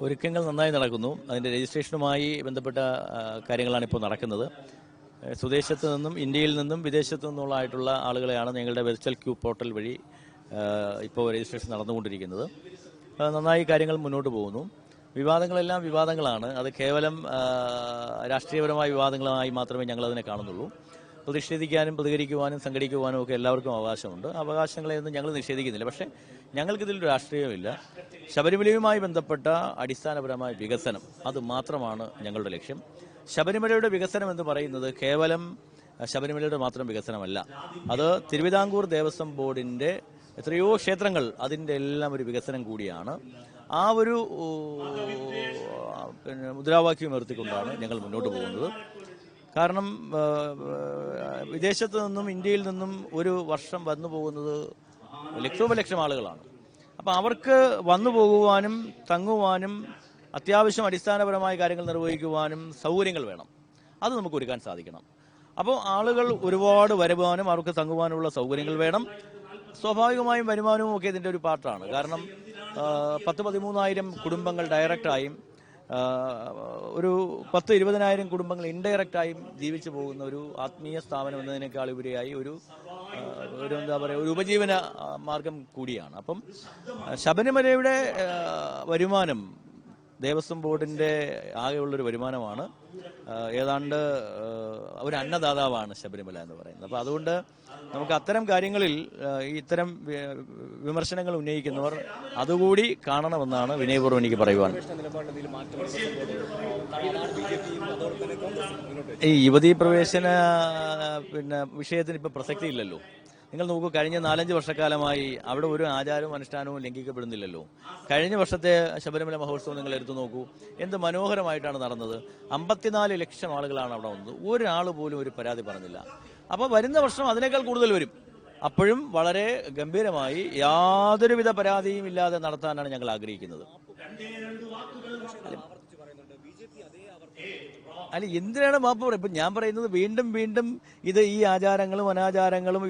ഒരുക്കങ്ങൾ നന്നായി നടക്കുന്നു. അതിന്റെ രജിസ്ട്രേഷനുമായി ബന്ധപ്പെട്ട കാര്യങ്ങളാണ് ഇപ്പോൾ നടക്കുന്നത്. സ്വദേശത്ത് നിന്നും ഇന്ത്യയിൽ നിന്നും വിദേശത്തു നിന്നുള്ളതായിട്ടുള്ള ആളുകളെയാണ് ഞങ്ങളുടെ വെർച്വൽ ക്യൂ പോർട്ടൽ വഴി ഇപ്പോൾ രജിസ്ട്രേഷൻ നടന്നുകൊണ്ടിരിക്കുന്നത്. നന്നായി കാര്യങ്ങൾ മുന്നോട്ട് പോകുന്നു. വിവാദങ്ങളെല്ലാം വിവാദങ്ങളാണ്. അത് കേവലം രാഷ്ട്രീയപരമായ വിവാദങ്ങളായി മാത്രമേ ഞങ്ങൾ അതിനെ കാണുന്നുള്ളൂ. പ്രതിഷേധിക്കാനും പ്രതികരിക്കുവാനും സംഘടിക്കുവാനും ഒക്കെ എല്ലാവർക്കും അവകാശമുണ്ട്. അവകാശങ്ങളെ അവകാശങ്ങളെയൊന്നും ഞങ്ങൾ നിഷേധിക്കുന്നില്ല. പക്ഷേ ഞങ്ങൾക്കിതിൽ രാഷ്ട്രീയമില്ല ശബരിമലയുമായി ബന്ധപ്പെട്ട അടിസ്ഥാനപരമായ വികസനം അത് മാത്രമാണ് ഞങ്ങളുടെ ലക്ഷ്യം. ശബരിമലയുടെ വികസനം എന്ന് പറയുന്നത് കേവലം ശബരിമലയുടെ മാത്രം വികസനമല്ല. അത് തിരുവിതാംകൂർ ദേവസ്വം ബോർഡിന്റെ എത്രയോ ക്ഷേത്രങ്ങൾ അതിന്റെ എല്ലാം ഒരു വികസനം കൂടിയാണ്. ആ ഒരു പിന്നെ മുദ്രാവാക്യം ഉയർത്തിക്കൊണ്ടാണ് ഞങ്ങൾ മുന്നോട്ട് പോകുന്നത്. കാരണം വിദേശത്ത് നിന്നും ഇന്ത്യയിൽ നിന്നും ഒരു വർഷം വന്നു പോകുന്നത് ലക്ഷോപലക്ഷം ആളുകളാണ്. അപ്പം അവർക്ക് വന്നു പോകുവാനും തങ്ങുവാനും അത്യാവശ്യം അടിസ്ഥാനപരമായ കാര്യങ്ങൾ നിർവഹിക്കുവാനും സൗകര്യങ്ങൾ വേണം. അത് നമുക്ക് ഒരുക്കാൻ സാധിക്കണം. അപ്പോൾ ആളുകൾ ഒരുപാട് വരുവാനും അവർക്ക് തങ്ങുവാനുള്ള സൗകര്യങ്ങൾ വേണം. സ്വാഭാവികമായും വരുമാനവും ഒക്കെ ഇതിന്റെ ഒരു പാർട്ടാണ്. കാരണം പത്ത് പതിമൂന്നായിരം കുടുംബങ്ങൾ ഡയറക്റ്റായും ഒരു പത്ത് ഇരുപതിനായിരം കുടുംബങ്ങൾ ഇൻഡയറക്റ്റായും ജീവിച്ചു പോകുന്ന ഒരു ആത്മീയ സ്ഥാപനം എന്നതിനേക്കാൾ ഉപരിയായി ഒരു ഒരു എന്താ പറയുക ഒരു ഉപജീവന മാർഗം കൂടിയാണ്. അപ്പം ശബരിമലയുടെ വരുമാനം ദേവസ്വം ബോർഡിന്റെ ആകെയുള്ളൊരു വരുമാനമാണ്. ഏതാണ്ട് ഒരു അന്നദാതാവാണ് ശബരിമല എന്ന് പറയുന്നത്. അപ്പോൾ അതുകൊണ്ട് നമുക്ക് അത്തരം കാര്യങ്ങളിൽ ഇത്തരം വിമർശനങ്ങൾ ഉന്നയിക്കുന്നവർ അതുകൂടി കാണണമെന്നാണ് വിനയപൂർവം എനിക്ക് പറയുവാൻ. ഈ യുവതീ പ്രവേശന പിന്നെ വിഷയത്തിന് ഇപ്പൊ പ്രസക്തി ഇല്ലല്ലോ നിങ്ങൾ നോക്കൂ കഴിഞ്ഞ നാലഞ്ച് വർഷക്കാലമായി അവിടെ ഒരു ആചാരവും അനുഷ്ഠാനവും ലംഘിക്കപ്പെടുന്നില്ലല്ലോ. കഴിഞ്ഞ വർഷത്തെ ശബരിമല മഹോത്സവം നിങ്ങൾ എടുത്തു നോക്കൂ എന്ത് മനോഹരമായിട്ടാണ് നടന്നത്. അമ്പത്തിനാല് ലക്ഷം ആളുകളാണ് അവിടെ വന്നത്. ഒരാൾ പോലും ഒരു പരാതി പറഞ്ഞില്ല. അപ്പോൾ വരുന്ന വർഷം അതിനേക്കാൾ കൂടുതൽ വരും. അപ്പോഴും വളരെ ഗംഭീരമായി യാതൊരുവിധ പരാതിയും ഇല്ലാതെ നടത്താനാണ് ഞങ്ങൾ ആഗ്രഹിക്കുന്നത്. അല്ല എന്തിനാണ് മാപ്പ് പറയുക? ഇപ്പൊ ഞാൻ പറയുന്നത് വീണ്ടും വീണ്ടും ഇത് ഈ ആചാരങ്ങളും അനാചാരങ്ങളും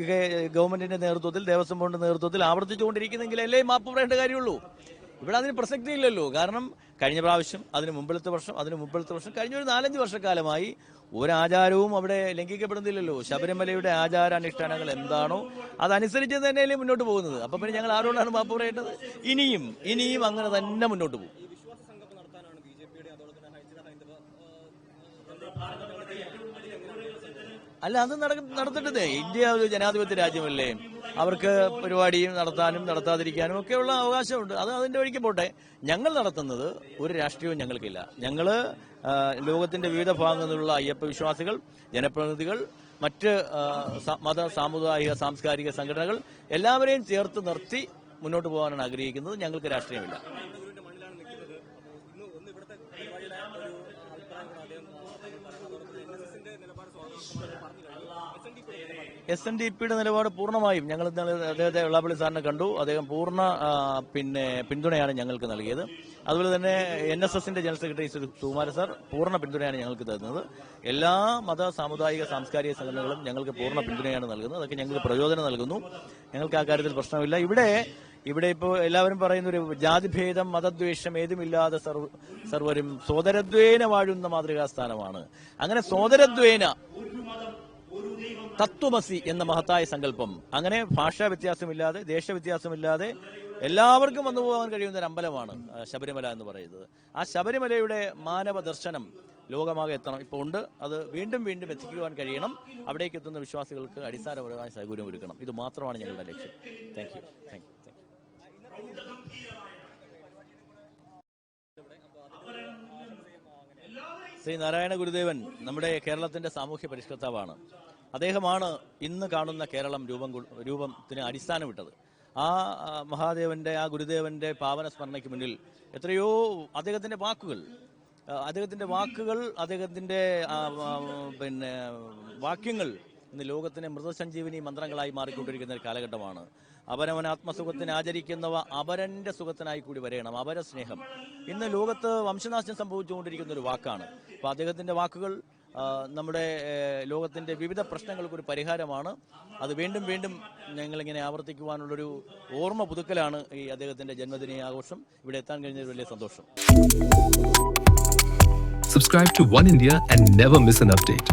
ഗവൺമെന്റിന്റെ നേതൃത്വത്തിൽ ദേവസ്വം ബോർഡിന്റെ നേതൃത്വത്തിൽ ആവർത്തിച്ചുകൊണ്ടിരിക്കുന്നെങ്കിലല്ലേ മാപ്പ് പറയേണ്ട കാര്യമുള്ളൂ? ഇവിടെ അതിന് പ്രസക്തി ഇല്ലല്ലോ. കാരണം കഴിഞ്ഞ പ്രാവശ്യം അതിന് മുമ്പിലത്തെ വർഷം അതിന് മുമ്പിലത്തെ വർഷം കഴിഞ്ഞ ഒരു നാലഞ്ച് വർഷക്കാലമായി ഒരാചാരവും അവിടെ ലംഘിക്കപ്പെടുന്നില്ലല്ലോ. ശബരിമലയുടെ ആചാരാനുഷ്ഠാനങ്ങൾ എന്താണോ അതനുസരിച്ച് തന്നെയല്ലേ മുന്നോട്ട് പോകുന്നത്. അപ്പൊ പിന്നെ ഞങ്ങൾ ആരോടാണ് മാപ്പ് പറയേണ്ടത്? ഇനിയും ഇനിയും അങ്ങനെ തന്നെ മുന്നോട്ട് പോകും. അല്ല അത് നടക്ക- ഇന്ത്യ ഒരു ജനാധിപത്യ രാജ്യമല്ലേ. അവർക്ക് പരിപാടിയും നടത്താനും നടത്താതിരിക്കാനും ഒക്കെയുള്ള അവകാശമുണ്ട്. അത് അതിന്റെ വഴിക്ക് പോട്ടെ. ഞങ്ങൾ നടത്തുന്നത് ഒരു രാഷ്ട്രീയവും ഞങ്ങൾക്കില്ല. ഞങ്ങൾ ആ, ലോകത്തിന്റെ വിവിധ ഭാഗങ്ങളിലുള്ള അയ്യപ്പ വിശ്വാസികൾ ജനപ്രതിനിധികൾ മറ്റ് മത സാമുദായിക സാംസ്കാരിക സംഘടനകൾ എല്ലാവരെയും ചേർത്ത് നിർത്തി മുന്നോട്ട് പോകാനാണ് ആഗ്രഹിക്കുന്നത്. ഞങ്ങൾക്ക് രാഷ്ട്രീയമില്ല. എസ് എൻ ഡി പിയുടെ നിലപാട് പൂർണമായും ഞങ്ങൾ അദ്ദേഹത്തെ വെള്ളാപ്പള്ളി സാറിനെ കണ്ടു. അദ്ദേഹം പൂർണ പിന്നെ പിന്തുണയാണ് ഞങ്ങൾക്ക് നൽകിയത്. അതുപോലെ തന്നെ എൻ എസ് എസിന്റെ ജനറൽ സെക്രട്ടറി സുകുമാര സാർ പൂർണ പിന്തുണയാണ് ഞങ്ങൾക്ക് തരുന്നത്. എല്ലാ മത സാമുദായിക സാംസ്കാരിക സംഘടനകളും ഞങ്ങൾക്ക് പൂർണ പിന്തുണയാണ് നൽകുന്നത്. അതൊക്കെ ഞങ്ങൾക്ക് പ്രചോദനം നൽകുന്നു. ഞങ്ങൾക്ക് ആ കാര്യത്തിൽ പ്രശ്നമില്ല. ഇവിടെ ഇവിടെ ഇപ്പോൾ എല്ലാവരും പറയുന്ന ഒരു ജാതിഭേദം മതദ്വേഷം ഏതുമില്ലാതെ സർവ സർവരും സോദരദ്വേന വാഴുന്ന മാതൃകാ സ്ഥാനമാണ് അങ്ങനെ സോദരദ്വേന തത്വമസി എന്ന മഹത്തായ സങ്കല്പം. അങ്ങനെ ഭാഷാ വ്യത്യാസമില്ലാതെ ദേശ വ്യത്യാസമില്ലാതെ എല്ലാവർക്കും വന്നു പോകാൻ കഴിയുന്ന ഒരു അമ്പലമാണ് ശബരിമല എന്ന് പറയുന്നത്. ആ ശബരിമലയുടെ മാനവ ദർശനം ലോകമാകെ എത്തണം. ഇപ്പോൾ ഉണ്ട്. അത് വീണ്ടും വീണ്ടും എത്തിക്കുവാൻ കഴിയണം. അവിടേക്ക് എത്തുന്ന വിശ്വാസികൾക്ക് അടിസ്ഥാനപരമായ സൗകര്യം ഒരുക്കണം. ഇത് മാത്രമാണ് ഞങ്ങളുടെ ലക്ഷ്യം. Thank you thank you Shri Narayana Gurudevan നമ്മുടെ കേരളത്തിന്റെ സാമൂഹ്യ പരിഷ്കർത്താവാണ്. അദ്ദേഹമാണ് ഇന്ന് കാണുന്ന കേരളം രൂപം രൂപത്തിന് അടിസ്ഥാനമിട്ടത്. ആ മഹാദേവന്റെ ആ ഗുരുദേവന്റെ പാവന സ്മരണയ്ക്ക് മുന്നിൽ എത്രയോ അദ്ദേഹത്തിന്റെ വാക്കുകൾ അദ്ദേഹത്തിന്റെ വാക്കുകൾ അദ്ദേഹത്തിന്റെ പിന്നെ വാക്യങ്ങൾ ഇന്ന് ലോകത്തിന് മൃതസഞ്ജീവിനി മന്ത്രങ്ങളായി മാറിക്കൊണ്ടിരിക്കുന്ന ഒരു കാലഘട്ടമാണ്. അപരവൻ ആത്മസുഖത്തിന് ആചരിക്കുന്നവ അപരന്റെ സുഖത്തിനായി കൂടി വരയണം അപര സ്നേഹം. ഇന്ന് ലോകത്ത് വംശനാശം സംഭവിച്ചുകൊണ്ടിരിക്കുന്ന ഒരു വാക്കാണ്. അപ്പൊ അദ്ദേഹത്തിന്റെ വാക്കുകൾ നമ്മുടെ ലോകത്തിന്റെ വിവിധ പ്രശ്നങ്ങൾക്കൊരു പരിഹാരമാണ്. അത് വീണ്ടും വീണ്ടും ഞങ്ങൾ ഞങ്ങളിങ്ങനെ ആവർത്തിക്കുവാനുള്ളൊരു ഓർമ്മ പുതുക്കലാണ് ഈ അദ്ദേഹത്തിന്റെ ജന്മദിന ആഘോഷം. ഇവിടെ എത്താൻ കഴിഞ്ഞതിൽ വലിയ സന്തോഷം. Subscribe to One India and never miss an update.